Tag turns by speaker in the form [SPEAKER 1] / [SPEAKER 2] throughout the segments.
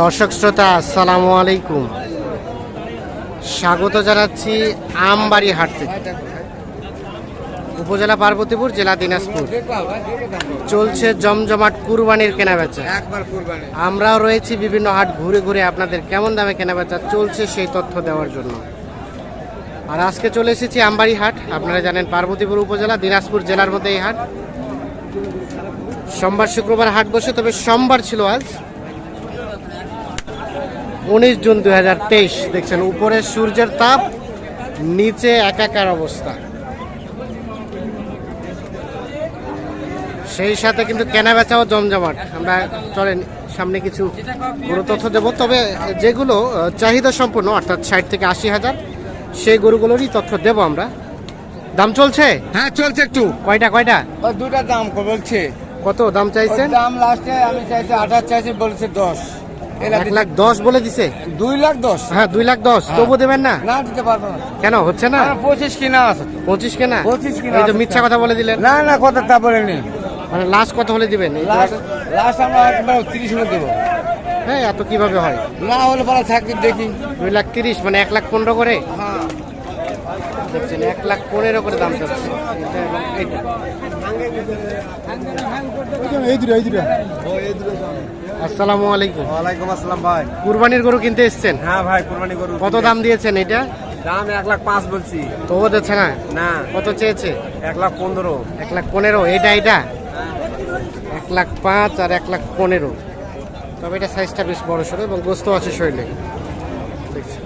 [SPEAKER 1] দর্শক শ্রোতা আসসালামু আলাইকুম। স্বাগত জানাচ্ছি আমবাড়ি হাট থেকে। উপজেলা পার্বতীপুর জেলা দিনাজপুর। চলছে জমজমাট কুরবানির কেনাবেচা। আমরাও রয়েছি বিভিন্ন হাট ঘুরে ঘুরে আপনাদের কেমন দামে কেনাবেচা চলছে সেই তথ্য দেওয়ার জন্য। আর আজকে চলে এসেছি আমবাড়ি হাট। আপনারা জানেন পার্বতীপুর উপজেলা দিনাজপুর জেলার মধ্যে এই হাট। সোমবার শুক্রবার হাট বসে তবে সোমবার ছিল আজ। উনিশ জুন দুই দেখছেন উপরে সূর্যের তাপ নিচে একাকার অবস্থা। সেই সাথে কিন্তু কেনা বেচাও জমজমাট। আমরা চলেন সামনে কিছু গরু তথ্য দেবো। তবে যেগুলো চাহিদা সম্পূর্ণ অর্থাৎ ষাট থেকে আশি হাজার সেই গরুগুলোরই তথ্য দেবো আমরা। দাম চলছে?
[SPEAKER 2] হ্যাঁ চলছে একটু।
[SPEAKER 1] কয়টা কয়টা?
[SPEAKER 2] দুটা দাম বলছে।
[SPEAKER 1] কত দাম চাইছেন?
[SPEAKER 2] দাম লাস্টে আমি চাইছি আঠাশ চাইছি বলছে দশ।
[SPEAKER 1] এক লাখ দশ বলে দিছে।
[SPEAKER 2] দুই লাখ দশ।
[SPEAKER 1] হ্যাঁ দুই লাখ দশ।
[SPEAKER 2] হ্যাঁ।
[SPEAKER 1] তবু দেবেন না?
[SPEAKER 2] না দিতে পারব না।
[SPEAKER 1] কেন হচ্ছে না?
[SPEAKER 2] পঁচিশ কিনা আছে
[SPEAKER 1] পঁচিশ কেনা?
[SPEAKER 2] 25 কেনা
[SPEAKER 1] এই তো। মিথ্যা কথা বলে দিলেন।
[SPEAKER 2] না না কথা তা বলেনি
[SPEAKER 1] মানে লাস্ট কত হলে দিবেন?
[SPEAKER 2] লাস্ট আমরা একবার তিরিশ হলে দেবো।
[SPEAKER 1] হ্যাঁ এত কীভাবে হয়?
[SPEAKER 2] না হলে থাকি দেখি।
[SPEAKER 1] দুই লাখ তিরিশ মানে এক লাখ পনেরো করে?
[SPEAKER 2] হ্যাঁ।
[SPEAKER 1] দেখছেন এক লাখ পনেরো করে দাম চাচ্ছে। আসসালামু আলাইকুম।
[SPEAKER 2] ওয়ালাইকুম আসসালাম ভাই।
[SPEAKER 1] কুরবানির গরু কিনতে এসছেন?
[SPEAKER 2] হ্যাঁ ভাই কুরবানি করু
[SPEAKER 1] কত দাম দিয়েছেন এটা?
[SPEAKER 2] দাম এক লাখ পাঁচ বলছি।
[SPEAKER 1] তবু দিচ্ছে না?
[SPEAKER 2] না।
[SPEAKER 1] কত চেয়েছে?
[SPEAKER 2] এক লাখ পনেরো।
[SPEAKER 1] এক লাখ পনেরো এটা এটা? এক লাখ পাঁচ আর এক লাখ পনেরো। তবে এটা সাইজটা বেশ বড় সড়ো এবং গোস্ত আছে শরীরে। দেখছি।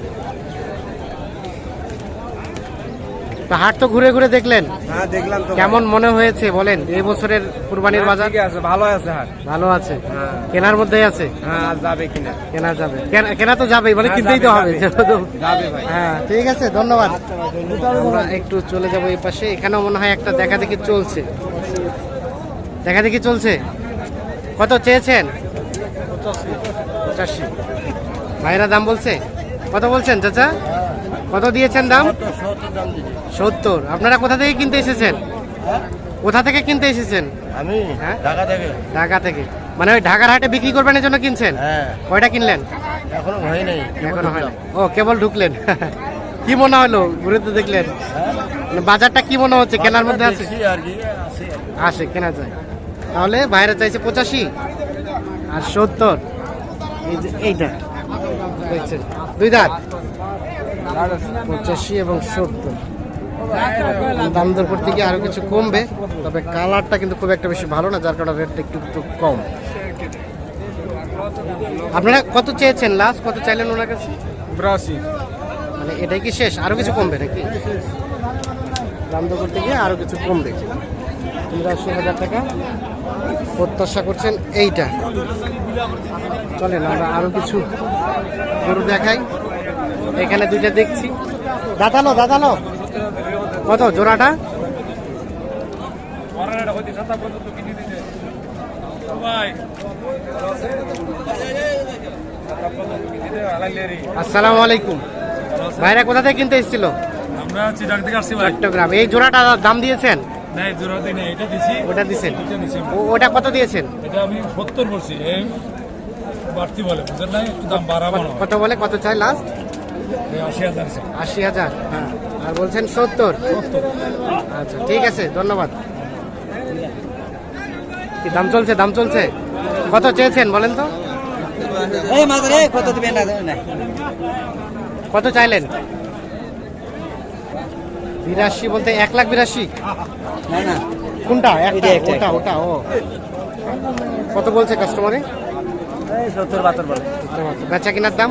[SPEAKER 1] তো হাট তো ঘুরে ঘুরে দেখলেন?
[SPEAKER 2] হ্যাঁ দেখলাম তো।
[SPEAKER 1] কেমন মনে হয়েছে বলেন এই বছরের কুরবানির
[SPEAKER 2] হ্যাঁ,
[SPEAKER 1] বাজার?
[SPEAKER 2] ঠিক আছে ভালো আছে হাট।
[SPEAKER 1] ভালো আছে।
[SPEAKER 2] হ্যাঁ।
[SPEAKER 1] কেনার মধ্যেই আছে?
[SPEAKER 2] হ্যাঁ যাবে কিনা?
[SPEAKER 1] কেনা যাবে। কেনা- কেনা তো যাবেই মানে কিনতেই তো হবে।
[SPEAKER 2] যাবে। যাবে ভাই।
[SPEAKER 1] হ্যাঁ ঠিক আছে ধন্যবাদ। আমরা একটু চলে যাব এই পাশে। এখানেও মনে হয় একটা দেখা দেখি চলছে। দেখা দেখি চলছে? কত চেয়েছেন? পঁচাশি। ভাইরা দাম বলছে? কত বলছেন চাচা? কত দিয়েছেন দাম? সত্তর আপনারা কোথা থেকে কিনতে এসেছেন? কোথা থেকে কিনতে এসেছেন?
[SPEAKER 3] আমি
[SPEAKER 1] হ্যাঁ?
[SPEAKER 3] ঢাকা থেকে।
[SPEAKER 1] ঢাকা থেকে। মানে ওই ঢাকার হাটে বিক্রি করবেন জন্য কিনছেন?
[SPEAKER 3] হ্যাঁ।
[SPEAKER 1] কয়টা কিনলেন?
[SPEAKER 3] এখনও হয় নাই
[SPEAKER 1] এখনও হয় ও কেবল ঢুকলেন। কি মনে হলো? ঘুরে তো দেখলেন। মানে বাজারটা কি মনে হচ্ছে? কেনার মধ্যে আছে? আসে কেনা যায়। তাহলে বাইরে চাইছে পঁচাশি আর সত্তর। এইটা। দেখছেন? দুই দাঁত? পঁচাশি এবং সত্তর। দাম দর করতে গিয়ে আরও কিছু কমবে তবে কালারটা কিন্তু খুব একটা বেশি ভালো না যার কারণে রেটটা একটু একটু কম। আপনারা কত চেয়েছেন লাস্ট কত চাইলেন ওনার কাছে?
[SPEAKER 2] বিরাশি।
[SPEAKER 1] মানে এটাই কি শেষ? আরও কিছু কমবে নাকি? দাম দর করতে গিয়ে আরও কিছু কমবে। তিরাশি হাজার টাকা। প্রত্যাশা করছেন এইটা। চলেন আমরা আরও কিছু গরু দেখাই। এখানে দুইটা দেখছি। দাদালো দাদালো কত জোড়াটা? আসসালামু আলাইকুম। ভাইরা কোথা থেকে কিনতে এসেছিল?
[SPEAKER 4] আমরা থেকে আসছি
[SPEAKER 1] চট্টগ্রাম। এই জোড়াটা দাম দিয়েছেন?
[SPEAKER 4] না এই জোড়া দিই না এটা দিছি।
[SPEAKER 1] ওটা দিছেন কত দিয়েছেন?
[SPEAKER 4] এটা আমি সত্তর বলছি। বাড়তি বলে বুঝলেন না একটু দাম বাড়াবো।
[SPEAKER 1] কত বলে কত চাই লাস্ট
[SPEAKER 4] আশি হাজার আছে।
[SPEAKER 1] আর বলছেন সত্তর? আচ্ছা ঠিক আছে ধন্যবাদ। কি দাম চলছে দাম চলছে? কত চেয়েছেন বলেন তো?
[SPEAKER 2] এই মাঝে রে কত দিবেন
[SPEAKER 1] কত চাইলেন? বিরাশি বলতে এক লাখ বিরাশি?
[SPEAKER 2] না না।
[SPEAKER 1] কোনটা? একটা ওটা ওটা ও। কত বলছে কাস্টমারে
[SPEAKER 2] সত্তর বাহাত্তর বলে।
[SPEAKER 1] বেচা কেনার দাম?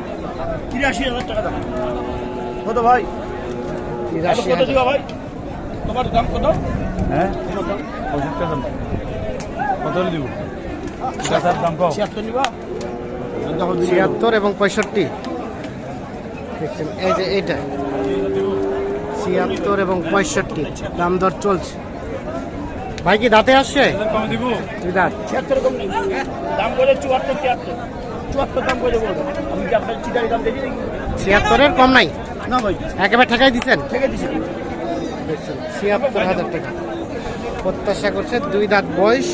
[SPEAKER 3] তিরাশি হাজার টাকা দাম। কত ভাই? কত দিবা ভাই? তোমার দাম কত?
[SPEAKER 4] হ্যাঁ? কত দিব? দাম কম।
[SPEAKER 3] ছিয়াত্তর নিবা।
[SPEAKER 1] ছিয়াত্তর এবং পঁয়ষট্টি। দেখছেন এই যে এইটা। ছিয়াত্তর এবং পঁয়ষট্টি। দাম দর চলছে। ভাই কি দাঁতে আসছে? দাঁত।
[SPEAKER 3] ছিয়াত্তর দাম বলে চুয়াত্তর তিয়াত্তর। চুয়াত্তর দাম করে বলব আমি কি আপনার চিটারি দাম দেখি
[SPEAKER 1] ছিয়াত্তরের কম নাই?
[SPEAKER 3] না ভাই।
[SPEAKER 1] একেবারে ঠেকাই দিচ্ছেন
[SPEAKER 3] থেকে দিছি।
[SPEAKER 1] ছিয়াত্তর হাজার টাকা। প্রত্যাশা করছে দুই দাঁত বয়স।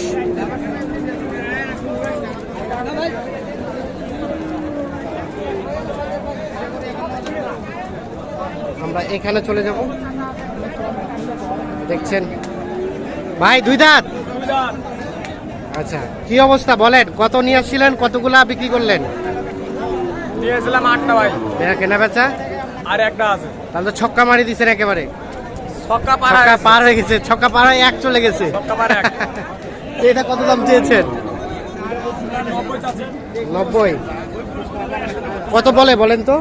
[SPEAKER 1] আমরা এখানে চলে যাব। দেখছেন? ভাই দুই দাঁত। আচ্ছা কি অবস্থা বলেন? কত নিয়ে আসছিলেন কতগুলা বিক্রি করলেন?
[SPEAKER 2] দিয়েছিলাম আটটা ভাই।
[SPEAKER 1] দেখা কেনা বেচা?
[SPEAKER 2] আর একটা আছে।
[SPEAKER 1] তাহলে তো ছক্কা মারি দিচ্ছেন একেবারে।
[SPEAKER 2] ছক্কা
[SPEAKER 1] ছক্কা পার হয়ে গেছে ছক্কা পার হয়ে এক চলে গেছে।
[SPEAKER 2] ছক্কা পার এক।
[SPEAKER 1] এটা কত দাম চেয়েছেন? নব্বই কত বলে বলেন তো?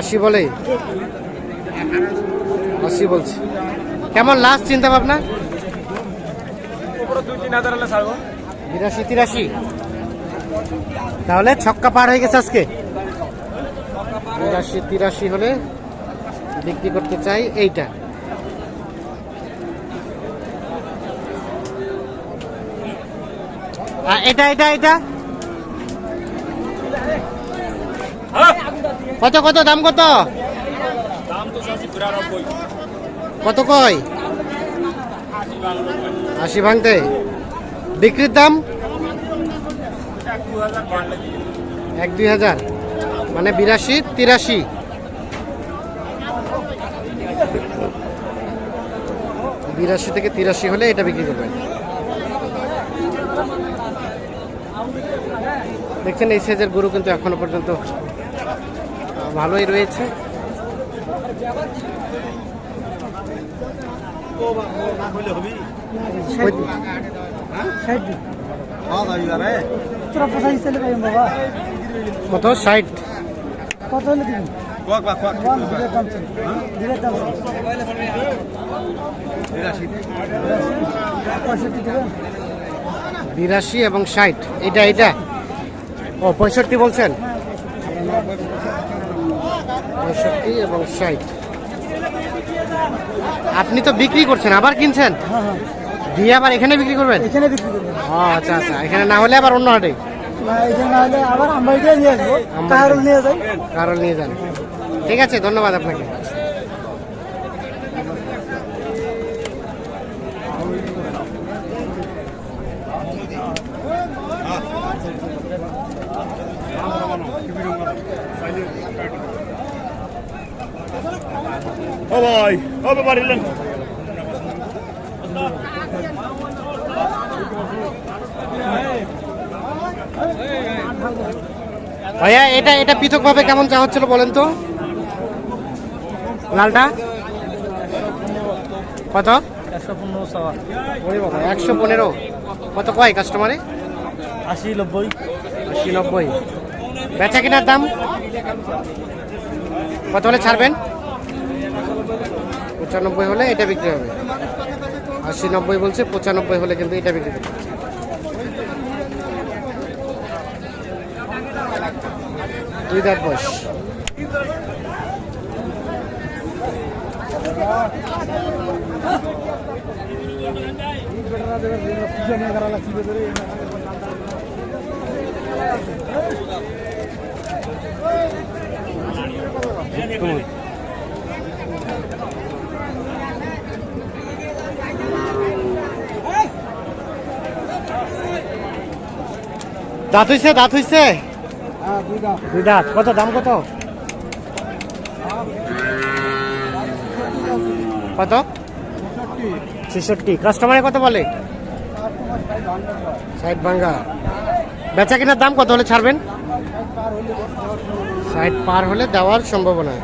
[SPEAKER 1] আশি বলে। আশি বলছে। কেমন লাস্ট চিন্তা ভাবনা
[SPEAKER 2] উপরে দুই তিন হাজার হলে ছাড়বো।
[SPEAKER 1] বিরাশি তিরাশি। তাহলে ছক্কা পার হয়ে গেছে আজকে। বিরাশি তিরাশি হলে বিক্রি করতে চাই এইটা। এটা এটা এটা। কত কত দাম কত? কত কয়? আশি ভাঙতে। বিক্রির দাম?
[SPEAKER 4] এক
[SPEAKER 1] দুই হাজার। মানে বিরাশি, তিরাশি। বিরাশি থেকে তিরাশি হলে এটা বিক্রি করবেন। দেখছেন, এই সাইজের গরু কিন্তু এখনও পর্যন্ত ভালোই রয়েছে। কত ষাট বিরাশি এবং ষাট। এটা এটা ও পঁয়ষট্টি বলছেন? পঁয়ষট্টি এবং ষাট। আপনি তো বিক্রি করছেন আবার কিনছেন? দিয়ে আবার এখানে বিক্রি করবেন?
[SPEAKER 5] এখানে বিক্রি
[SPEAKER 1] ও আচ্ছা আচ্ছা। এখানে না হলে আবার অন্য হাটে?
[SPEAKER 5] আবার আমরা নিয়ে আসব।
[SPEAKER 1] আমরা-
[SPEAKER 5] নিয়ে যাই।
[SPEAKER 1] কারণ নিয়ে যান। ঠিক আছে ধন্যবাদ আপনাকে।
[SPEAKER 3] ও ভাই ও ব্যাপার এলেন
[SPEAKER 1] ভাইয়া এটা এটা পৃথকভাবে কেমন চা হচ্ছিল বলেন তো? লালটা? কত?
[SPEAKER 5] একশো পনেরো।
[SPEAKER 1] কত কয় কাস্টমারে
[SPEAKER 5] আশি নব্বই।
[SPEAKER 1] আশি নব্বই। বেচা কেনার দাম? কত হলে ছাড়বেন? পঁচানব্বই হলে এটা বিক্রি হবে। আশি নব্বই বলছে, পঁচানব্বই হলে কিন্তু এটা বিক্রি করবে দুই দাঁত বয়স। দাঁত হইছে দাঁত হইছে?
[SPEAKER 5] দুই
[SPEAKER 1] দাঁত। কত দাম কত? কত? ছেষট্টি। কাস্টমারে কত বলে? সাইড ভাঙ্গা। বেচা কেনার দাম কত হলে ছাড়বেন? সাইড পার হলে দেওয়ার সম্ভাবনা।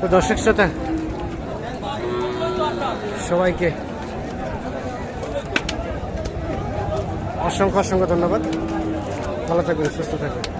[SPEAKER 1] তো দর্শক শ্রোতা সবাইকে অসংখ্য অসংখ্য ধন্যবাদ। ভালো থাকবেন সুস্থ থাকবেন।